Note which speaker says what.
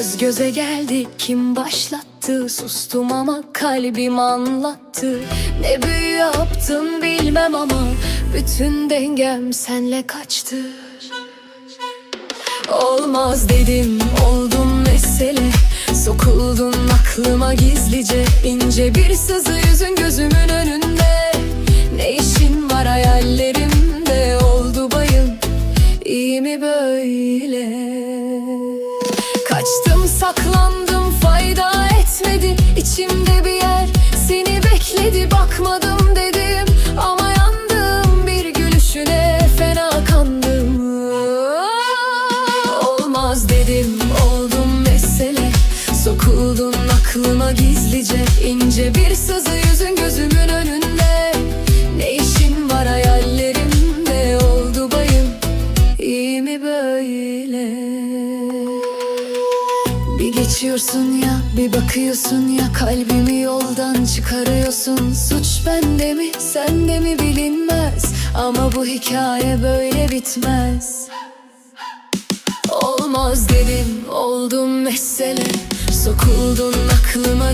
Speaker 1: Göz göze geldik kim başlattı? Sustum ama kalbim anlattı. Ne büyü yaptın bilmem ama Bütün dengem senle kaçtı. Olmaz dedim oldum mesele. Sokuldun aklıma gizlice. İnce bir sızı yüzün gözümün önünde. Ne işin var hayallerimde? Oldu bayım İyi mi böyle Kaçtım saklandım fayda etmedi. İçimde bir yer seni bekledi bakmadım dedim. Ama yandım bir gülüşüne fena kandım. Olmaz dedim oldum mesele. Sokuldun aklıma gizlice. İnce bir sızı yüzün gözümün önünde. Ne işin var hayallerimde? Oldu bayım İyi mi böyle geçiyorsun ya bir bakıyorsun ya kalbimi yoldan çıkarıyorsun. Suç bende mi sende mi bilinmez. Ama bu hikaye böyle bitmez. Olmaz dedim oldum mesele. Sokuldun aklıma